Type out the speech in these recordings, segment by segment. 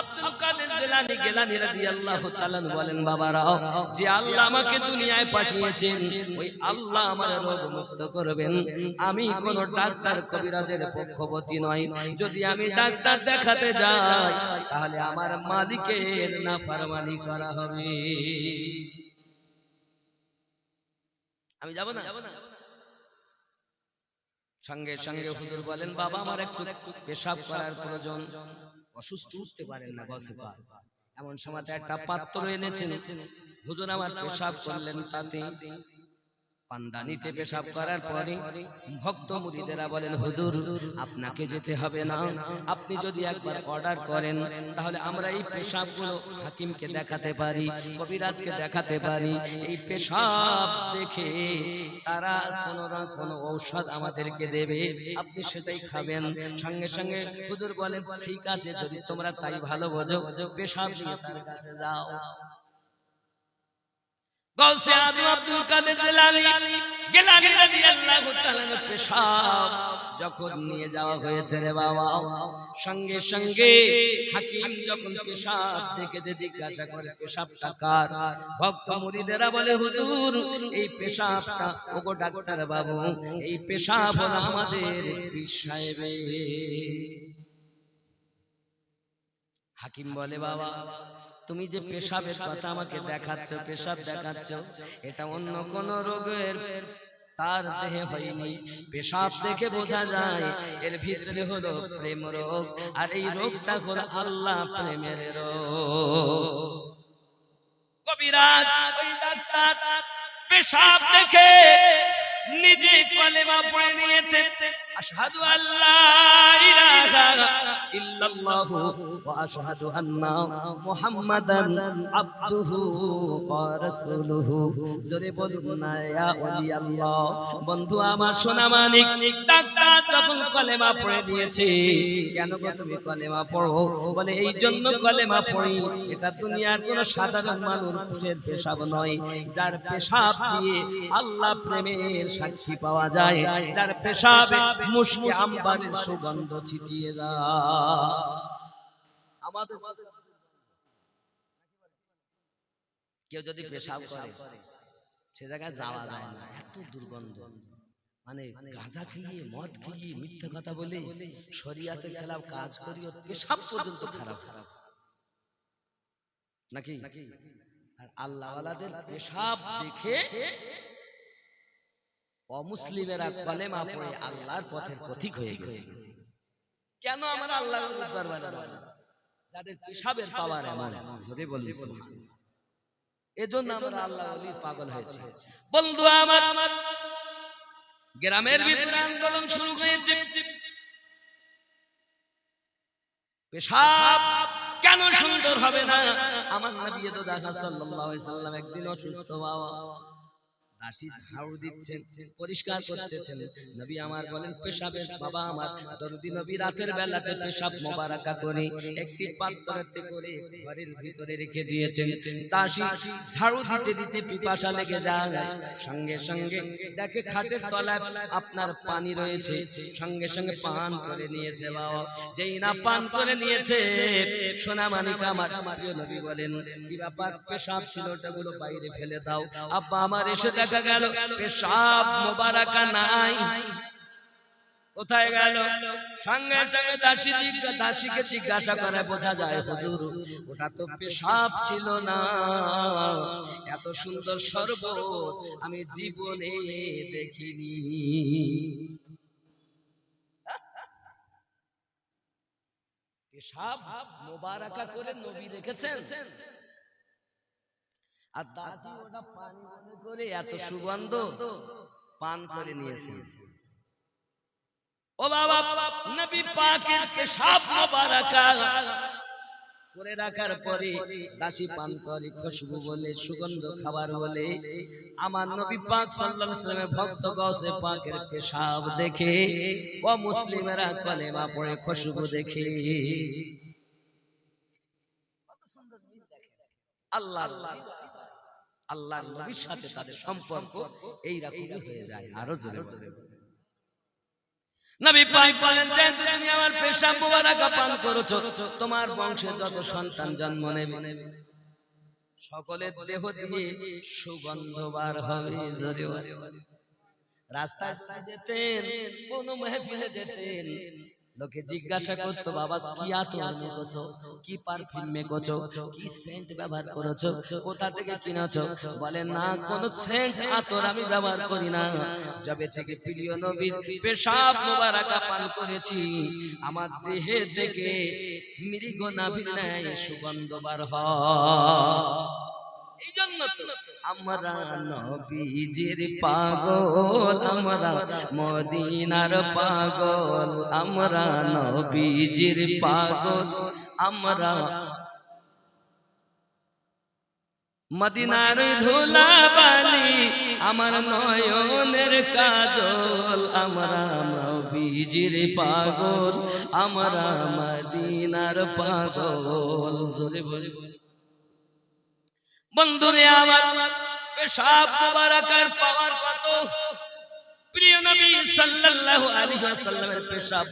আব্দুল কাদের জিলানী গিলানী রাদিয়াল্লাহু তাআলা বলেন, বাবারা, যে আল্লাহ আমাকে দুনিয়ায় পাঠিয়েছেন, ওই আল্লাহ আমার রোগ মুক্ত করবেন। আমি কোন ডাক্তার কবিরাজের পক্ষপাতী নয় যদি আমি ডাক্তার দেখাতে যাই, তাহলে আমার মালিকের নাফরমানি করা হবে। আমি যাব না? সঙ্গে সঙ্গে হুজুর বলেন বাবা আমার একটু পেশাব করার প্রয়োজন। অসুস্থ উঠতে পারেন না বসে এমন সময় একটা পাত্র এনেছেন। হুজুর আমার পেশাব করলেন তাতে। পান্দানিতে পেশাব করার পরে ভক্ত মুরিদেরা বলেন হুজুর আপনাকে যেতে হবে না। আপনি যদি একবার অর্ডার করেন তাহলে আমরা এই পেশাবগুলো হাকিমকে দেখাতে পারি কবিরাজকে দেখাতে পারি। এই পেশাব দেখে তারা কোনো না কোনো ঔষধ আমাদেরকে দেবে। আপনি সেটাই খাবেন। সঙ্গে সঙ্গে হুজুর বলেন ঠিক আছে যদি তোমরা তাই ভালো বোঝো পেশাব নিয়ে তার কাছে যাও। পেশাব যখন নিয়ে যাওয়া হয়েছে রে বাবা। সঙ্গে সঙ্গে হাকিম যখন পেশাব দেখে জিজ্ঞাসা করে, পেশাবটা কার? ভক্ত মুরিদেরা বলে, হুজুর, এই পেশাবটা ওগো ডাক্তার বাবু, এই পেশাব আমাদের হাকিম বলে, বাবা তুমি যে পেশাবের কথা আমাকে দেখাচ্ছ পেশাব দেখাচ্ছ এটা অন্য কোন রোগের তার দেহে হয়নি। পেশাব দেখে বোঝা যায় এর ভিতরে হলো প্রেম রোগ। আর এই রোগটা হলো আল্লাহ প্রেমের রোগ। কবিরাজ ওই ডাক্তার পেশাব দেখে নিজে কলেমা পড়ে নিয়েছে। যখন কলেমা পড়ে দিয়েছে, কেন গো তুমি কলেমা পড়ো? বলে এই জন্য কলেমা পড়ি। এটা দুনিয়ার কোন সাধারণ মানুষের পেশাব নয়। যার পেশাব দিয়ে আল্লাহ প্রেমের সাক্ষী পাওয়া যায়, যার পেশাবে মুশকি আম্বারের সুগন্ধ ছিটিয়ে আমাদের কেউ যদি পেশাব করে সে জায়গায় যাওয়া যায় না। এত দুর্গন্ধ। মানে গাঁজা খেয়ে মদ খেয়ে মিথ্যে কথা বলে শরিয়াতে খেলাফ কাজ করি ওর পেশাব পর্যন্ত খারাপ। খারাপ। নাকি? আর আল্লাহওয়ালাদের পেশাব দেখে অমুসলিমেরা কলেমা পড়ে আল্লাহর পথের পথিক হয়ে গেছে। কেন আমরা আল্লাহর দরবারে যাব? যাদের পেশাবের পাওয়ার এমন যদি বলি এজন্য আমরা আল্লাহ ওলির পাগল হয়েছে। বন্ধু আমার আমার গ্রামের ভিতরে আন্দোলন শুরু হয়েছে। পেশাব কেন সুন্দর হবে না? আমার নবী তো দেখা সাল্লাল্লাহু আলাইহি সাল্লাম একদিন অসুস্থ বাবা দাসী ঝাড়ু দিচ্ছেন পরিষ্কার করতেছেন। নবী আমার বলেন পেশাবের বাবা আমার দরদি নবী রাতের বেলাতে পেশাব মোবারকা করে একটি পাত্রতে করে ঘরের ভিতরে রেখে দিয়েছেন। দাসী ঝাড়ু দিতে দিতে পিপাসা লেগে যায়। সঙ্গে সঙ্গে দেখে খাটের তলায় আপনার পানি রয়েছে। সঙ্গে সঙ্গে পান করে নিয়েছে বাবা। যেই না পান করে নিয়েছে সোনা মানিক আমার। প্রিয় নবী বলেন কি ব্যাপার? পেশাব ছিল ওটাগুলো বাইরে ফেলে দাও আব্বা আমার এসে দেখা গেল, পেশাব মোবারকা নাই। কোথায় গেল? সঙ্গে সঙ্গে দাসী দাসীকে জিজ্ঞাসা করে, বোঝা যায় হুজুর, ওটা তো পেশাব ছিল না। এত সুন্দর আমি জীবনে দেখিনি। পেশাব মোবারকা করে নবী রেখেছেন? আর দাসী ওটা পানি মনে করে এত সুগন্ধ পান করে নিয়েছে ও বাবা নবী পাকের পেশাব মোবারকা করে রাখার পরে দাসী পান করে খুশবু বলে সুগন্ধ খাবার বলে। আমার নবী পাক সাল্লাল্লাহু আলাইহি ওয়াসাল্লামের ভক্ত গৌসে পাকের পেশাব দেখে ও মুসলিমেরা কলেমা পড়ে খুশবু দেখে। আল্লাহ আল্লাহ আল্লাহর নবীর সাথে তাদের সম্পর্ক এই রকমই হয়ে যায় আরও জোরে জোরে নবী পাক বলেন যেহেতু তুমি আমার পেশাব মুবারাকা পান করেছ তোমার বংশে যত সন্তান জন্ম নেবে সকলের দেহ দিয়ে সুগন্ধ বার হবে জোরে রাস্তায় যেতেন কোন মেহফিলে যেতেন লোকে জিজ্ঞাসা করতো বাবা কি আতর কি পারফিউম মেখেছো কি সেন্ট ব্যবহার করেছ? কোথা থেকে কিনেছো? বলেন না কোন সেন্ট আতর আমি ব্যবহার করি না। যবে থেকে প্রিয় নবীর পেশাব মোবারকা পান করেছি। আমার দেহে থেকে মৃগ নাভির ন্যায় সুগন্ধ বার হয় এই জন্য আমরা নবীজির পাগল আমরা মদিনার পাগল আমরা নবীজির পাগল আমরা মদিনার ধুলাবালি আমার নয়নের কাজল আমরা নবীজির পাগল আমরা মদিনার পাগল। জোরে বলে বন্ধুরে আমার, পেশাব মুবারাকার পাওয়ার কত? প্রিয় নবী সাল্লাল্লাহু আলাইহি ওয়াসাল্লামের পেশাব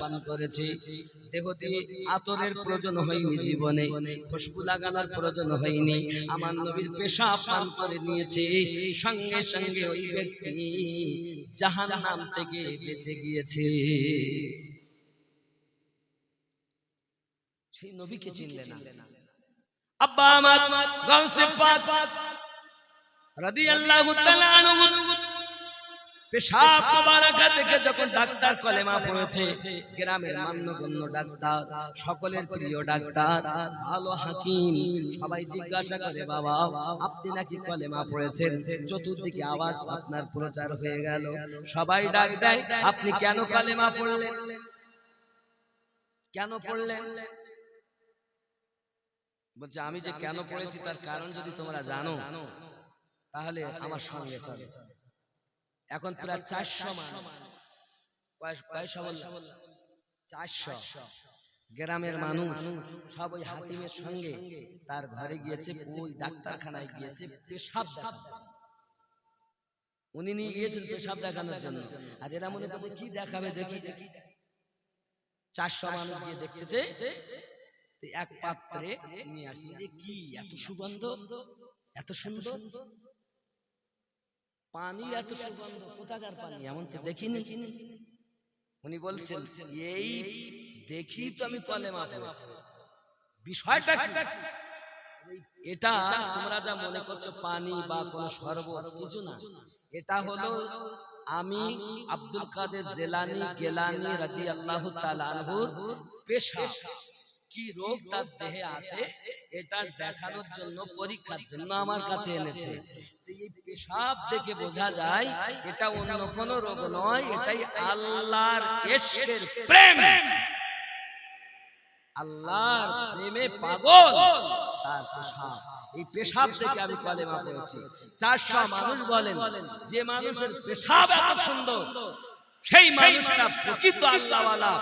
পান করেছে। দেহ দিয়ে আতরের প্রয়োজন হয়নি জীবনে, খুশবু লাগানোর প্রয়োজন হয়নি। আমার নবীর পেশাব পান করে নিয়েছে। সঙ্গে সঙ্গে ওই ব্যক্তি জাহান্নাম থেকে বেঁচে গিয়েছে। সেই নবীকে চিনলে না। কলেমা পড়েছে, গ্রামের সকলের প্রিয় ভালো হাকিম, সবাই জিজ্ঞাসা বাবা, আপনি নাকি কলেমা পড়েছেন? চতুর্দিকে আওয়াজ আপনার প্রচার হয়ে গেল। সবাই ডাক দেয়, আপনি কেন কলেমা পড়লেন? কেন পড়লেন? বলছে আমি যে কেন পড়েছি তার কারণ যদি তোমরা জানো তাহলে আমার সঙ্গে চলে। এখন প্রায় চারশো কয়শো চারশো গ্রামের মানুষ সব ওই হাকিমের সঙ্গে তার ঘরে গিয়েছে ওই ডাক্তারখানায় গিয়েছে পেশাব উনি নিয়ে গিয়েছেন পেশাব দেখানোর জন্য। আর এরা মনে করবে কি দেখাবে দেখি দেখি। চারশো মানুষ গিয়ে দেখতেছে এক পাত্রে নিয়ে আসি। যে কি এত সুগন্ধ? এত সুন্দর পানি এত সুগন্ধ? কোথাকার পানি? এমন তো দেখিনি। উনি বলছেন এই দেখি তো আমি কলেমা পড়েছি বিষয়টা এটা তোমরা যা মনে করছ পানি বা কোন শরবত কিছু না। এটা হলো আমি আব্দুল কাদের জেলানি গেলানি রাদি আল্লাহ তালানহুর পেশা। কি রোগ তার দেহে আছে? এটা দেখানোর জন্য পরীক্ষার জন্য আমার কাছে এনেছে। এই পেশাব দেখে বোঝা যায় এটা অন্য কোনো রোগ নয় এটাই আল্লাহর এশকের প্রেম। আল্লাহর প্রেমে পাগল তার পেশাব। এই পেশাব থেকে আমি কলেমা পড়েছি। চারশো মানুষ বলেন যে মানুষের পেশাব এত সুন্দর সেই মানুষটা প্রকৃত আল্লাহওয়ালা।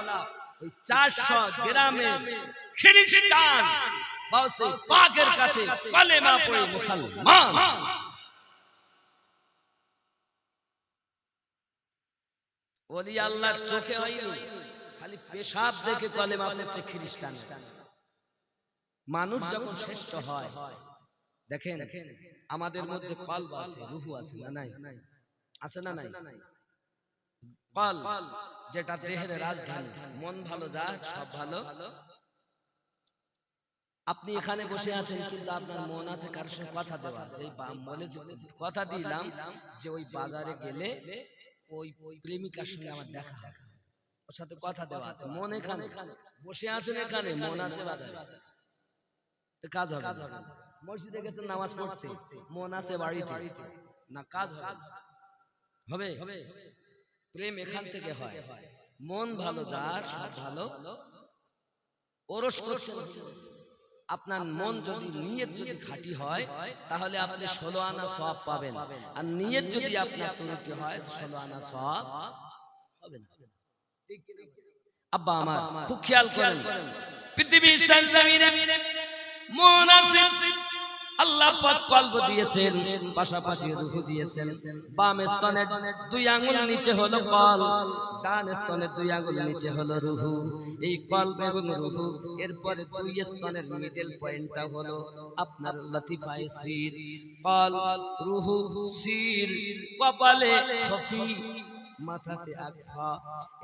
ওই চারশো গ্রামের খ্রিস্টান পাকের কাছে পড়ে মুসলমান। ওলি আল্লাহর চোখে খালি পেশাব দেখে কলেমা পড়ছে খ্রিস্টান। মানুষ যখন শ্রেষ্ঠ হয়, দেখেন, আমাদের মধ্যে কলব আছে রুহু আছে না নাই? আছে না নাই? কল যেটা দেহের রাজধানী। মন ভালো যা সব ভালো। আপনি এখানে বসে আছেন কিন্তু আপনার মন আছে কারোর সঙ্গে কথা দেওয়া। যে বা- বলেছে কথা দিলাম যে ওই বাজারে গেলে ওই প্রেমিকার সঙ্গে আমার দেখা। হবে ওর সাথে কথা দেওয়া আছে। মন এখানে? বসে আছেন এখানে? মন আছে বাজারে। তো কাজ হবে। মসজিদে গেছেন নামাজ পড়তে। মন আছে বাড়িতে। না কাজ হবে হবে। প্রেম এখান থেকে হয়। মন ভালো যার সব ভালো। ওরস করছেন। আপনার মন যদি নিয়ত যদি খাঁটি হয় তাহলে আপনি ষোলো আনা সব পাবেন। আর নিয়ত যদি আপনার ত্রুটি হয় ষোলো আনা সব হবে না। আব্বা আমার খুব খেয়াল করেন। পৃথিবীর মন আছে। আল্লাহ পাক কলব দিয়েছেন, পাশাপাশি রূহ দিয়েছেন। বাম স্তনের দুই আঙ্গুল নিচে হলো কল, ডান স্তনের দুই আঙ্গুল নিচে হলো রুহু। এই কলব এবং রুহু, এরপরে দুই স্তনের মিডল পয়েন্টটা হলো আপনার লতিফায়ে সির। কল, রুহু, সির, কপালে খফি মাথাতে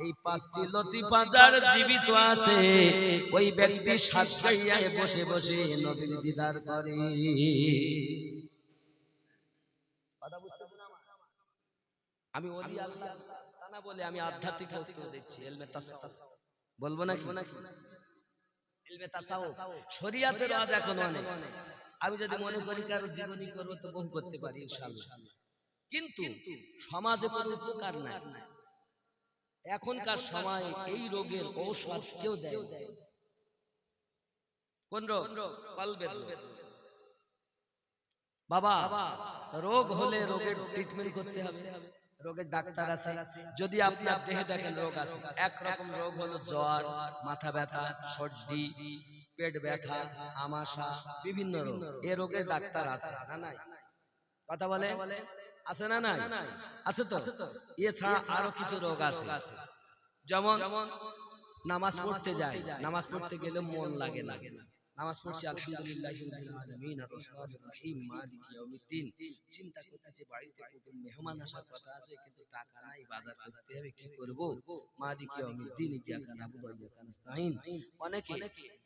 এই পাঁচটি লতিফা যার জীবিত আছে। ওই ব্যক্তি বসে বসে নবীর দিদার করে। কথা আমি ওলি আল্লাহ না বলে আমি আধ্যাত্মিক উত্তর দিচ্ছি এলমে তাসাউফ। বলব নাকি? এলমে তাসাউফ। শরিয়াতের আজ এখন অনেক। আমি যদি মনে করি কারও জীবনী করব তো বহু করতে পারি ইনশাআল্লাহ কিন্তু সমাজে কোনো উপকার নাই। এখনকার সময় এই রোগের ঔষধ কেউ দেয়। কোন রোগ কলবের বাবা রোগ হলে রোগের ট্রিটমেন্ট করতে হবে। রোগের ডাক্তার আছে। যদি আপনার দেহে দেখেন রোগ আছে একরকম রোগ হলো জ্বর মাথা ব্যথা সর্দি পেট ব্যথা আমাশা বিভিন্ন রোগ। এ রোগের ডাক্তার আছে না নাই? কথা বলে? আছে না নাই? আছে তো? এছাড়া আরও কিছু রোগ আছে। যেমন নামাজ পড়তে যায়। নামাজ পড়তে গেলে মন লাগে না। নামাজ পড়ছি আলহামদুলিল্লাহ আলামিন আর রহমানির রহিম মালিক ইয়াউমিদ্দিন। চিন্তা করতেছি বাড়িতে কুটুম মেহমান আসার কথা আছে কিন্তু টাকা নাই বাজার করতে হবে কি করব? মালিক ইয়াউমিদ্দিন ইয়াকা নাবুদু ওয়া ইয়াকা নাস্তাইন অনেকে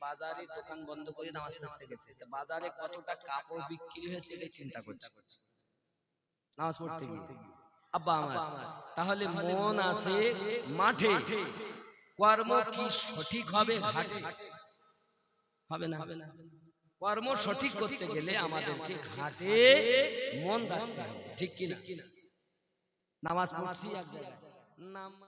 বাজারে দোকান বন্ধ করে নামাজ পড়তে গেছে। বাজারে কতটা কাপড় বিক্রি হয়েছে এটা চিন্তা করছে। নামাজ পড়তে গিয়ে। আব্বা আমার তাহলে মন আছে মাঠে। কর্ম কি সঠিক হবে? ঘাটে হবে না। কর্ম সঠিক করতে গেলে আমাদেরকে ঘাটে মন রাখতে হবে। ঠিক কিনা? নামাজ পড়ছি এক জায়গায়। নাম